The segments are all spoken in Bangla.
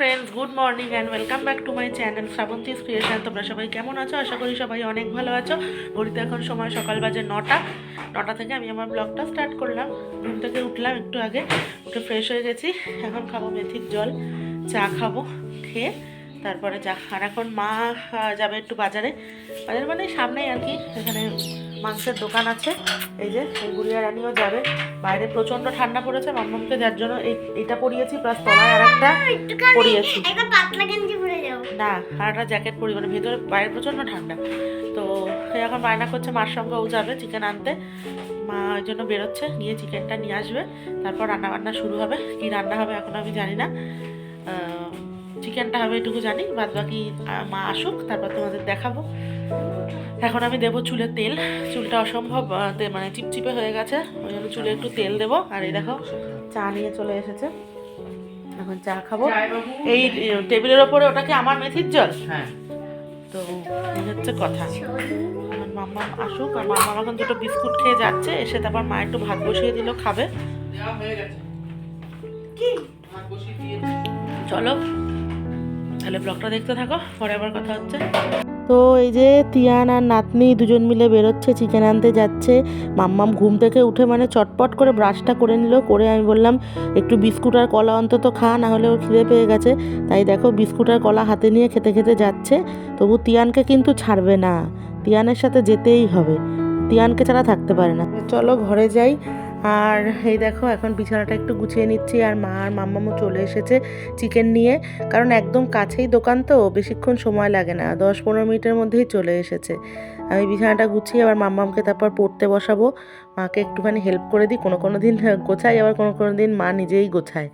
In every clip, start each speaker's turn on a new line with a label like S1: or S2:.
S1: Morning and welcome back to my channel Srabanti's creation তোমরা সবাই কেমন আছো? আশা করি সবাই অনেক ভালো আছো। ঘড়িতে এখন সময় সকাল বাজে নটা। নটা থেকে আমি আমার ব্লগটা স্টার্ট করলাম। ঘুম থেকে উঠলাম একটু আগে। উঠে ফ্রেশ হয়ে গেছি। এখন খাব মেথির জল। চা খাব, খেয়ে তারপরে যা আর এখন মা যাবে একটু বাজারে। বাজার মানে সামনেই আর কি এখানে মাংসের দোকান আছে। এই যে এই গুড়িয়া রানিও যাবে। বাইরে প্রচণ্ড ঠান্ডা পড়েছে মাম্মামকে যার জন্য এই এটা পরিয়েছি প্লাস তলায় আর একটা পরিয়েছি না আর একটা জ্যাকেট পরি মানে ভেতরে বাইরে প্রচণ্ড ঠান্ডা। তো সে এখন বায়না করছে মার সঙ্গে ও যাবে চিকেন আনতে। মা ওই জন্য বেরোচ্ছে গিয়ে চিকেনটা নিয়ে আসবে। তারপর রান্না বান্না শুরু হবে। কি রান্না হবে এখন আমি জানি না। চিকেনটা হবে এটুকু জানি। বাদ বাকি মা আসুক তারপর তোমাদের দেখাবো। এখন আমি দেবো চুলে তেল। চুলটা অসম্ভব মানে চিপচিপে হয়ে গেছে। ওই জন্য চুলে একটু তেল দেবো। আর এই দেখো চা নিয়ে চলে এসেছে। এখন চা খাব। এই টেবিলের ওপরে ওটা কি আমার মেথির জল?
S2: হ্যাঁ।
S1: তো এই হচ্ছে কথা। আমার মাম্মা আসুক আর মাম্মা এখন দুটো বিস্কুট খেয়ে যাচ্ছে এসে তারপর মা একটু ভাত বসিয়ে দিল খাবে।
S2: দিয়ে
S1: চলো। তাহলে ব্লগটা দেখতে থাকো পরে আবার কথা হচ্ছে। তো এই যে তিয়ান আর নাতনি দুজন মিলে বেরোচ্ছে চিকেন আনতে যাচ্ছে। মাম্মাম ঘুম থেকে উঠে মানে চটপট করে ব্রাশটা করে নিল করে আমি বললাম একটু বিস্কুট আর কলা অন্তত খা না হলে ওর খিদে পেয়ে গেছে। তাই দেখো বিস্কুট আর কলা হাতে নিয়ে খেতে খেতে যাচ্ছে। তবু তিয়ানকে কিন্তু ছাড়বে না। তিয়ানের সাথে যেতেই হবে। তিয়ানকে ছাড়া থাকতে পারে না। চলো ঘরে যাই। আর এই দেখো, এখন বিছানাটা একটু গুছিয়ে নিচ্ছি আর মা আর মাম্মামও চলে এসেছে চিকেন নিয়ে। কারণ একদম কাছেই দোকান তো, বেশিক্ষণ সময় লাগে না, দশ পনেরো মিনিটের মধ্যেই চলে এসেছে। আমি বিছানাটা গুছিয়ে আবার মাম্মামকে তারপর পড়তে বসাবো। মাকে একটুখানি হেল্প করে দিই, কোনো কোনো দিন গোছাই, আবার কোনো কোনো দিন মা নিজেই গোছায়।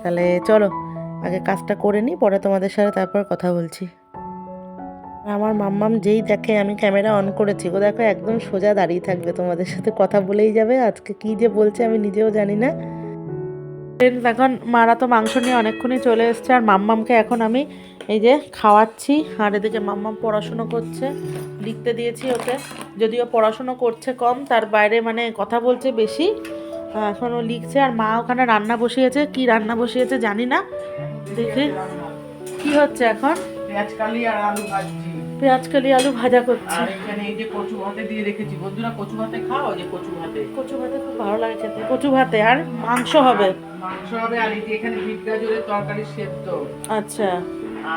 S1: তাহলে চলো, আগে কাজটা করে নিই, পরে তোমাদের সাথে তারপর কথা বলছি। আমার মাম্মাম যেই দেখে আমি ক্যামেরা অন করেছি, ও দেখো একদম সোজা দাঁড়িয়ে থাকবে। তোমাদের সাথে কথা বলেই যাবে। আজকে কি যে বলছে আমি নিজেও জানি না। ফ্রেন্ডস এখন মারা তো মাংস নিয়ে অনেকক্ষণই চলে এসছে, আর মাম্মামকে এখন আমি এই যে খাওয়াচ্ছি। আর এদিকে মাম্মাম পড়াশুনো করছে, লিখতে দিয়েছি ওকে। যদিও পড়াশুনো করছে কম, তার বাইরে মানে কথা বলছে বেশি। এখন ও লিখছে, আর মা ওখানে রান্না বসিয়েছে। কি রান্না বসিয়েছে জানি না। দেখি, কি হচ্ছে এখন?
S2: পেঁয়াজ, কালি আর আলু
S1: পেঁয়াজ কালি আলু ভাজা করছে।
S2: আর এখানে এই যে কচু ভাতে দিয়ে রেখেছি বন্ধুরা কচু ভাতে খাও যে কচু ভাতে?
S1: কচু ভাতে খুব ভালো লাগে খেতে। কচু ভাতে আর মাংস হবে।
S2: মাংস হবে আর এই যে এখানে বিট গাজরের তরকারি সেদ্ধ।
S1: আচ্ছা।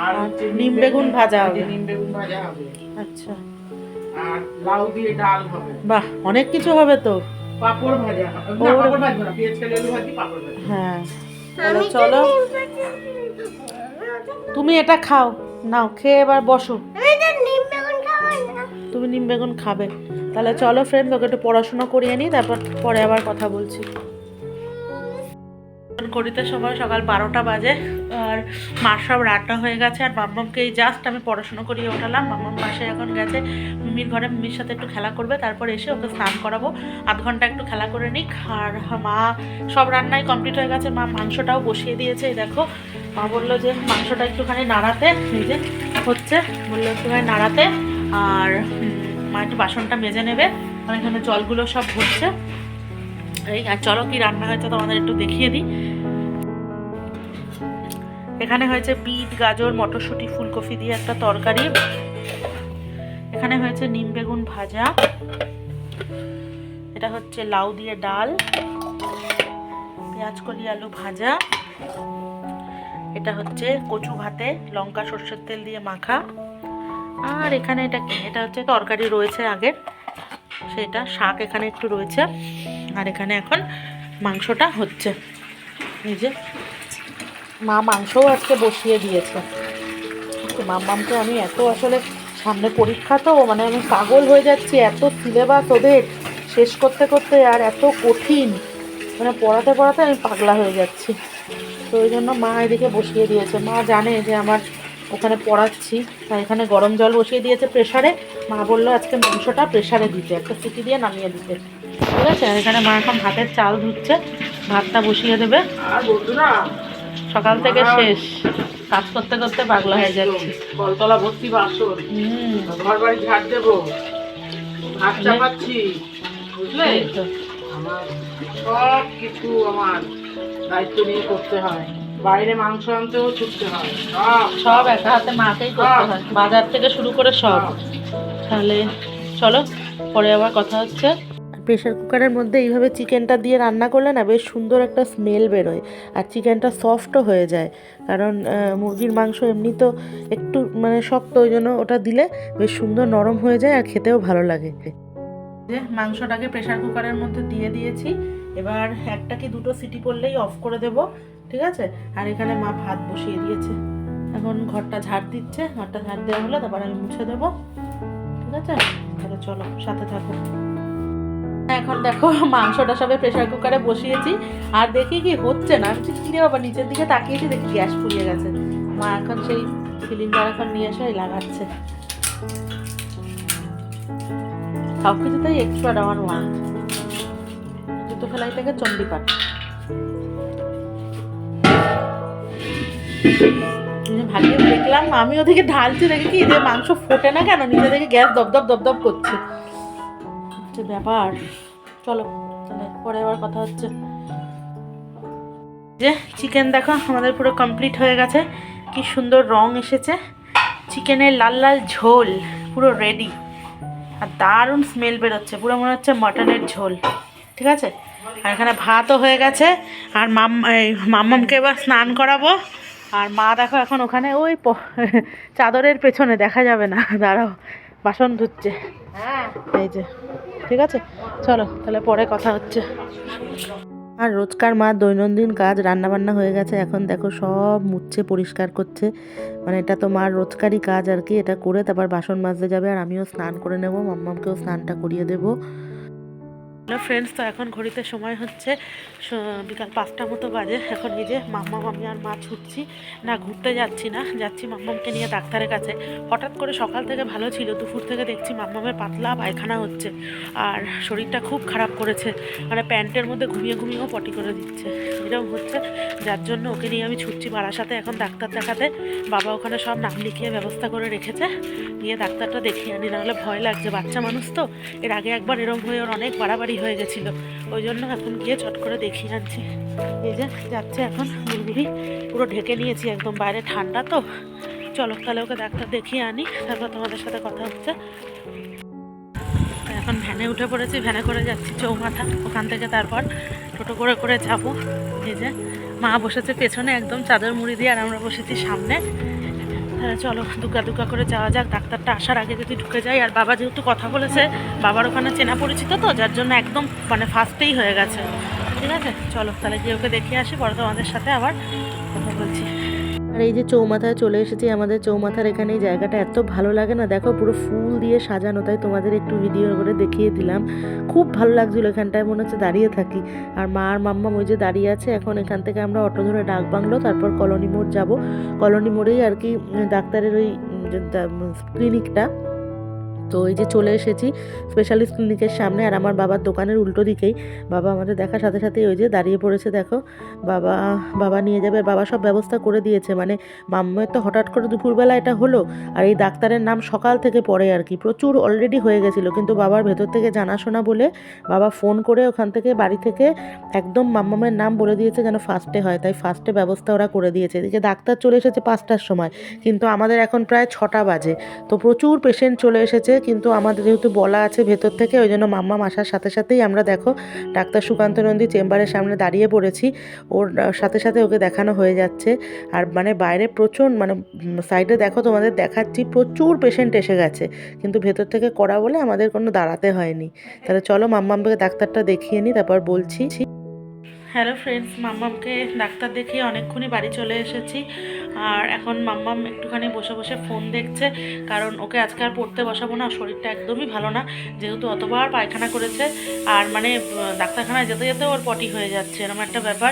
S2: আর
S1: নিম বেগুন ভাজা হবে।
S2: নিম বেগুন ভাজা হবে।
S1: আচ্ছা।
S2: আর লাউ দিয়ে ডাল হবে।
S1: বাহ অনেক কিছু হবে তো।
S2: পাপড় ভাজা হবে। না পাপড় ভাজবো না পেঁয়াজ কালি আলু ভাজি পাপড় ভাজি
S1: হ্যাঁ। তাহলে চলো তুমি এটা খাও। নাও খেয়ে এবার বসো। তুমি নিম বেগুন খাবে। তাহলে চলো ফ্রেন্ড তোকে একটু পড়াশোনা করিয়ে নিই তারপর পরে আবার কথা বলছি। করিতে সময় সকাল বারোটা বাজে আর মার সব রান্না হয়ে গেছে আর মাম্মামকে এই জাস্ট আমি পড়াশুনো করিয়ে ওঠালাম। মাম্মাম পাশে এখন গেছে মিমির ঘরে মিমির সাথে একটু খেলা করবে তারপর এসে ওকে স্নান করাবো। আধ ঘণ্টা একটু খেলা করে নিক আর মা সব রান্নাই কমপ্লিট হয়ে গেছে মা মাংসটাও বসিয়ে দিয়েছে দেখো। মা বলল যে মাংসটা একটুখানি নাড়াতে নিজে হচ্ছে, বলল একটুখানি নাড়াতে, আর মা একটু বাসনটা মেজে নেবে আর এখানে জলগুলো সব ভরছে। এই, আর চলো কি রান্না হয়েছে তোমাদের একটু দেখিয়ে দিই। এখানে হয়েছে বিট, গাজর, মটরশুঁটি, ফুলকপি দিয়ে একটা তরকারি। এখানে হয়েছে নিম বেগুন ভাজা। এটা হচ্ছে লাউ দিয়ে ডাল। পেঁয়াজ কলি আলু ভাজা। এটা হচ্ছে কচু ভাতে, লঙ্কা, সর্ষের তেল দিয়ে মাখা। আর এখানে এটা কি? এটা হচ্ছে তরকারি রয়েছে আগের। সেটা শাক এখানে একটু রয়েছে। আর এখানে এখন মাংসটা হচ্ছে। এই যে মা মাংসও আজকে বসিয়ে দিয়েছে। মাম্মামকে আমি এত আসলে সামনে পরীক্ষা তো মানে আমি পাগল হয়ে যাচ্ছি, এত সিলেবাস ওদের শেষ করতে করতে, আর এত কঠিন। মানে পড়াতে পড়াতে আমি পাগলা হয়ে যাচ্ছি। তো ওই জন্য মা এদিকে বসিয়ে দিয়েছে। মা জানে যে আমার ওখানে পড়াচ্ছি তাই এখানে গরম জল বসিয়ে দিয়েছে প্রেশারে মা বলল আজকে মাংসটা প্রেশারে দিতে একটা সিটি দিয়ে নামিয়ে দিতে। ঠিক আছে? আর এখানে মা এখন ভাতের চাল ধুচ্ছে ভাতটা বসিয়ে দেবে। সকাল থেকে শেষ কাজ করতে করতে পাগলা হয়ে যাচ্ছি।
S2: কলতলা ভর্তি বাসন ঘর বাড়ি ঝাড় দেবো ভাত চাপাচ্ছি বুঝলে? আমার সব কিছু আমার। দায়িত্ব নিয়ে করতে হয়। বাইরে মাংস আনতেও ছুটতে হয়। সব
S1: একা হাতে মাকেই করতে হয়। বাজার থেকে শুরু করে সব। তাহলে চলো পরে আবার কথা হচ্ছে। প্রেশার কুকারের মধ্যে এইভাবে চিকেনটা দিয়ে রান্না করলে না বেশ সুন্দর একটা স্মেল বেরোয়। আর চিকেনটা সফটও হয়ে যায়। কারণ মুরগির মাংস এমনি তো একটু মানে শক্ত ওই জন্য ওটা দিলে বেশ সুন্দর নরম হয়ে যায় আর খেতেও ভালো লাগে। যে মাংসটাকে প্রেশার কুকারের মধ্যে দিয়ে দিয়েছি। এবার একটা কি দুটো সিটি পড়লেই অফ করে দেব ঠিক আছে? আর এখানে মা ভাত বসিয়ে দিয়েছে। এখন ঘরটা ঝাড় দিচ্ছে ঘরটা ঝাড় দেওয়া হলে তারপর আমি মুছে দেবো ঠিক আছে? তাহলে চলো সাথে থাকো। এখন দেখো মাংসটা সবে প্রেশার কুকারে বসিয়েছি। আর দেখি কি হচ্ছে না আমি বলছি, কি রে বাবা নিচের দিকে তাকিয়েছি দেখি গ্যাস ফুরিয়ে গেছে। মা এখন সেই সিলিন্ডার এখন নিয়ে এসে লাগাচ্ছে। সব কিছুতেই এক্সপার্ট আমার মা জুতো ফেলাই থেকে চণ্ডীপাঠ। ভাগ্যে দেখলাম, আমি ওদিকে ঢালছি, দেখে কি যে মাংস ফোটে না কেন? নিজে থেকে গ্যাস দপদপ দপদপ করছে। ব্যাপার। চলো, তাহলে পরে আবার কথা হচ্ছে। যে চিকেন দেখো, আমাদের পুরো কমপ্লিট হয়ে গেছে। কি সুন্দর রং এসেছে। চিকেনের লাল লাল ঝোল, পুরো রেডি আর দারুণ স্মেল বেরোচ্ছে। পুরো মনে হচ্ছে মটনের ঝোল। ঠিক আছে? আর এখানে ভাতও হয়ে গেছে। আর মাম মাম্মামকে এবার স্নান করাবো। আর মা দেখো এখন ওখানে ওই চাদরের পেছনে, দেখা যাবে না। দাঁড়াও, বাসন ধুচ্ছে। এই যে, ঠিক আছে? চলো, তাহলে পরে কথা হচ্ছে। আর রোজকার মা দৈনন্দিন কাজ রান্না বান্না হয়ে গেছে। এখন দেখো সব মুছছে পরিষ্কার করছে। মানে এটা তো মার রোজকারই কাজ আর কি। এটা করে তারপর বাসন মাজতে যাবে। আর আমিও স্নান করে নেব। মাম্মামকেও স্নানটা করিয়ে দেবো। হ্যালো ফ্রেন্ডস তো এখন ঘড়িতে সময় হচ্ছে বিকাল পাঁচটা মতো বাজে। এখন এই যে মাম্মা মামি আর মা ছুটছি। না, ঘুরতে যাচ্ছি না, যাচ্ছি মাম্মামকে নিয়ে ডাক্তারের কাছে। হঠাৎ করে সকাল থেকে ভালো ছিল, দুপুর থেকে দেখছি মাম্মামের পাতলা পায়খানা হচ্ছে আর শরীরটা খুব খারাপ করেছে। মানে প্যান্টের মধ্যে ঘুমিয়ে ঘুমিয়েও পটি করে দিচ্ছে। এরকম হচ্ছে, যার জন্য ওকে নিয়ে আমি ছুটছি বাড়ার সাথে। এখন ডাক্তার দেখাতে বাবা ওখানে সব নাম লিখিয়ে ব্যবস্থা করে রেখেছে। গিয়ে ডাক্তারটা দেখিয়ে আনি, নাহলে ভয় লাগছে। বাচ্চা মানুষ তো, এর আগে একবার এরম হয়ে ওর অনেক বাড়াবাড়ি হয়ে গেছিল। ওই জন্য এখন গিয়ে চট করে দেখিয়ে আনছি। এই যে যাচ্ছে এখন বুলবুলি। পুরো ঢেকে নিয়েছি একদম, বাইরে ঠান্ডা তো। চলো তাহলে ওকে ডাক্তার দেখিয়ে আনি, তারপর তোমাদের সাথে কথা হচ্ছে। এখন ভ্যানে উঠে পড়েছি, ভ্যানে করে যাচ্ছি চৌমাথা। ওখান থেকে তারপর টোটো করে করে যাব। এই যে মা বসেছে পেছনে একদম, চাদর মুড়ি দিয়ে আর আমরা বসেছি সামনে। চলো দুকা দুকা করে যাওয়া যাক। ডাক্তারটা আসার আগে যদি ঢুকে যাই। আর বাবা যেহেতু কথা বলেছে, বাবার ওখানে চেনা পরিচিত তো, যার জন্য একদম মানে ফার্স্টেই হয়ে গেছে। ঠিক আছে? চলো, তাহলে গিয়ে ওকে দেখিয়ে আসি, পরে তোমাদের সাথে আবার কথা বলছি। আর এই যে চৌমাথায় চলে এসেছি, আমাদের চৌমাথার এখানে এই জায়গাটা এত ভালো লাগে না। দেখো পুরো ফুল দিয়ে সাজানো, তাই তোমাদের একটু ভিডিও করে দেখিয়ে দিলাম। খুব ভালো লাগছিল এখানটায়, মনে হচ্ছে দাঁড়িয়ে থাকি। আর মা আর মাম্মা ওই যে দাঁড়িয়ে আছে, এখন এখান থেকে আমরা অটো ধরে ডাক বাংলো, তারপর কলোনি মোড় যাব। কলোনি মোড়েই আর কি ডাক্তারের ওই ক্লিনিকটা তো এই যে চলে এসেছি স্পেশালিস্ট ক্লিনিকের সামনে আর আমার বাবার দোকানের উল্টো দিকেই। বাবা আমাদের দেখার সাথে সাথে ওই যে দাঁড়িয়ে পড়েছে, দেখো। বাবা বাবা নিয়ে যাবে, বাবা সব ব্যবস্থা করে দিয়েছে। মানে মাম্মের তো হঠাৎ করে দুপুরবেলা এটা হলো আর এই ডাক্তারের নাম সকাল থেকে পড়ে আর কি। প্রচুর অলরেডি হয়ে গেছিল, কিন্তু বাবার ভেতর থেকে জানাশোনা বলে বাবা ফোন করে ওখান থেকে বাড়ি থেকে একদম মাম্মামের নাম বলে দিয়েছে যেন ফার্স্টে হয়। তাই ফার্স্টে ব্যবস্থা ওরা করে দিয়েছে। এদিকে ডাক্তার চলে এসেছে পাঁচটার সময়, কিন্তু আমাদের এখন প্রায় ছটা বাজে। তো প্রচুর পেশেন্ট চলে এসেছে। কিন্তু আমাদের যেহেতু বলা আছে ভেতর থেকে, ওই জন্য মাম্মাম আসার সাথে সাথেই আমরা দেখো ডাক্তার সুকান্ত নন্দী চেম্বারের সামনে দাঁড়িয়ে পড়েছি। ওর সাথে সাথে ওকে দেখানো হয়ে যাচ্ছে। আর মানে বাইরে প্রচুর মানে সাইডে দেখো তোমাদের দেখাচ্ছি প্রচুর পেশেন্ট এসে গেছে। কিন্তু ভেতর থেকে করা বলে আমাদের কোনো দাঁড়াতে হয়নি। তাহলে চলো মাম্মামকে ডাক্তারটা দেখিয়ে নিই তারপর বলছি। হ্যালো ফ্রেন্ডস মাম্মামকে ডাক্তার দেখিয়ে অনেকক্ষণই বাড়ি চলে এসেছি। আর এখন মাম্মাম একটুখানি বসে বসে ফোন দেখছে, কারণ ওকে আজকে আর পড়তে বসাবো না, শরীরটা একদমই ভালো না, যেহেতু অতবার পায়খানা করেছে। আর মানে ডাক্তারখানায় যেতে যেতে ওর পটি হয়ে যাচ্ছে, এরকম একটা ব্যাপার।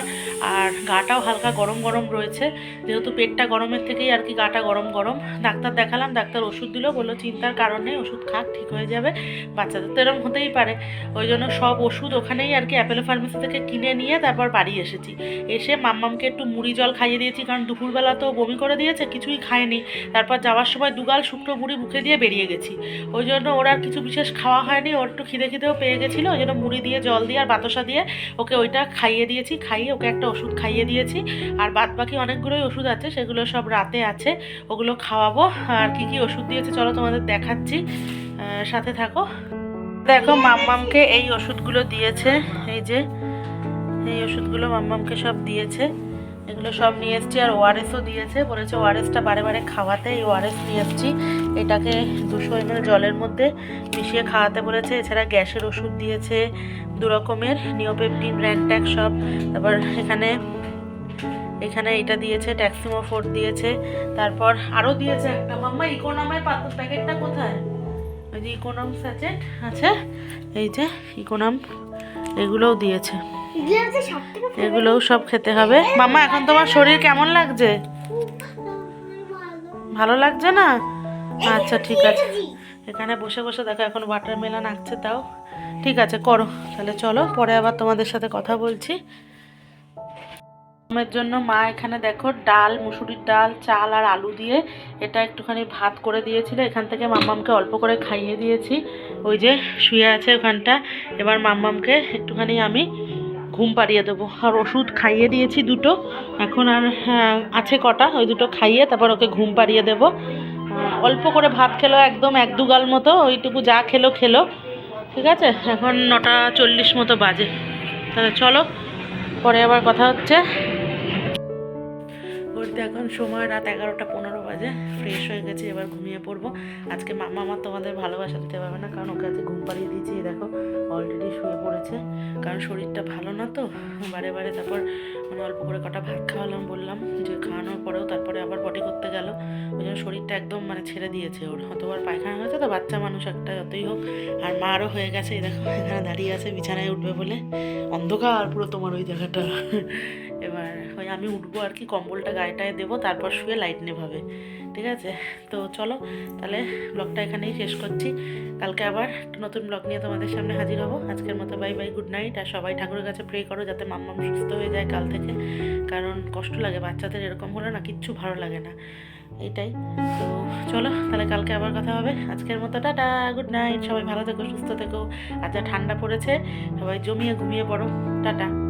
S1: আর গাটাও হালকা গরম গরম রয়েছে, যেহেতু পেটটা গরমের থেকেই আর কি গাটা গরম গরম। ডাক্তার দেখালাম, ডাক্তার ওষুধ দিল, বলল, চিন্তার কারণে ওষুধ খাক, ঠিক হয়ে যাবে। বাচ্চাদের তো এরকম হতেই পারে। ওই জন্য সব ওষুধ ওখানেই আর কি অ্যাপেলো ফার্মেসি থেকে কিনে নিয়ে তারপর বাড়ি এসেছি। এসে মাম্মামকে একটু মুড়ি জল খাইয়ে দিয়েছি, কারণ দুপুরবেলা তো বমি করে দিয়েছে, কিছুই খায়নি তারপর যাওয়ার সময় দুগাল শুকনো মুড়ি মুখে দিয়ে বেরিয়ে গেছি। ওই জন্য ওর আর কিছু বিশেষ খাওয়া হয়নি, ওর একটু খিদে খিদেও পেয়ে গেছিল, ওই জন্য মুড়ি দিয়ে, জল দিয়ে আর বাতাসা দিয়ে ওকে ওইটা খাইয়ে দিয়েছি, খাইয়ে ওকে একটা ওষুধ খাইয়ে দিয়েছি। আর বাদ বাকি অনেকগুলোই ওষুধ আছে, সেগুলো সব রাতে আছে, ওগুলো খাওয়াবো। আর কি কি ওষুধ দিয়েছে চলো তোমাদের দেখাচ্ছি। সাথে থাকো। দেখো মাম্মামকে এই ওষুধগুলো দিয়েছে, এই যে এই ওষুধগুলো মাম্মামকে সব দিয়েছে। এগুলো সব নিয়ে এসেছি আর ওআরএসও দিয়েছে। বলেছে ওআরএসটা বারে বারে খাওয়াতে, এই ওআরএস নিয়ে এসেছি। এটাকে দুশো এমএল জলের মধ্যে মিশিয়ে খাওয়াতে বলেছে। এছাড়া গ্যাসের ওষুধ দিয়েছে, দু রকমের নিওপেপটিন, র্যানট্যাক সব। তারপর এখানে এখানে এটা দিয়েছে, ট্যাক্সিমোফোর দিয়েছে। তারপর আরও দিয়েছে একটা। মাম্মা, ইকোনমের প্যাকেটটা কোথায়? ওই যে ইকোনম স্যাচেট আছে, এই যে ইকোনম, এগুলোও দিয়েছে। এগুলোও সব খেতে হবে। মাম্মা এখন তোমার শরীর কেমন লাগছে? ভালো লাগছে না? আচ্ছা ঠিক আছে। এখানে বসে বসে দেখো এখন ওয়াটারমেলন আঁকছে তাও। ঠিক আছে করো। তাহলে চলো পরে আবার তোমাদের সাথে কথা বলছি। আমার জন্য মা এখানে দেখো ডাল মুসুরির ডাল চাল আর আলু দিয়ে এটা একটুখানি ভাত করে দিয়েছিল। এখান থেকে মাম্মামকে অল্প করে খাইয়ে দিয়েছি। ওই যে শুয়ে আছে ওখানটা। এবার মাম্মামকে একটুখানি আমি ঘুম পাড়িয়ে দেবো। আর ওষুধ খাইয়ে দিয়েছি দুটো। এখন আর হ্যাঁ, আছে কটা ওই দুটো খাইয়ে তারপর ওকে ঘুম পাড়িয়ে দেবো। অল্প করে ভাত খেলো একদম এক দুগাল মতো ওইটুকু যা খেলো খেলো। ঠিক আছে? এখন নটা চল্লিশ মতো বাজে। তাহলে চলো পরে আবার কথা হচ্ছে। ঘুরতে এখন সময় রাত এগারোটা পনেরো বাজে ফ্রেশ হয়ে গেছি এবার ঘুমিয়ে পড়ব। আজকে মামা আমার তোমাদের ভালোবাসা দিতে পারবে না কারণ ওকে আজকে ঘুম পাড়িয়ে দিয়েছি দেখো অলরেডি কারণ শরীরটা ভালো না তো। বারে বারে তারপর মানে অল্প করে কটা ভাত খাওয়ালাম, বললাম যে খাওয়ানোর পরেও তারপরে আবার পটি করতে গেল। ওই জন্য শরীরটা একদম মানে ছেড়ে দিয়েছে ওর। অতবার পায়খানা হয়েছে তো, বাচ্চা মানুষ একটা যতই হোক। আর মারও হয়ে গেছে দেখো, এখানে দাঁড়িয়ে আছে, বিছানায় উঠবে বলে। অন্ধকার পুরো তোমার ওই জায়গাটা। এবার ওই আমি উঠবো আর কি, কম্বলটা গায়েটায় দেবো, তারপর শুয়ে লাইট নেভাবে, ঠিক আছে? তো চলো, তাহলে ব্লগটা এখানেই শেষ করছি। কালকে আবার নতুন ব্লগ নিয়ে তোমাদের সামনে হাজির হব। আজকের মতো বাই বাই গুড নাইট আর সবাই ঠাকুরের কাছে প্রে করো যাতে মাম্মাম সুস্থ হয়ে যায় কাল থেকে। কারণ কষ্ট লাগে, বাচ্চাদের এরকম হলে না কিচ্ছু ভালো লাগে না। এইটাই। তো চলো, তাহলে কালকে আবার কথা হবে। আজকের মতো টাটা গুড নাইট সবাই ভালো থেকো, সুস্থ থেকো। আর যা ঠান্ডা পড়েছে, সবাই জমিয়ে ঘুমিয়ে পড়ো। টাটা।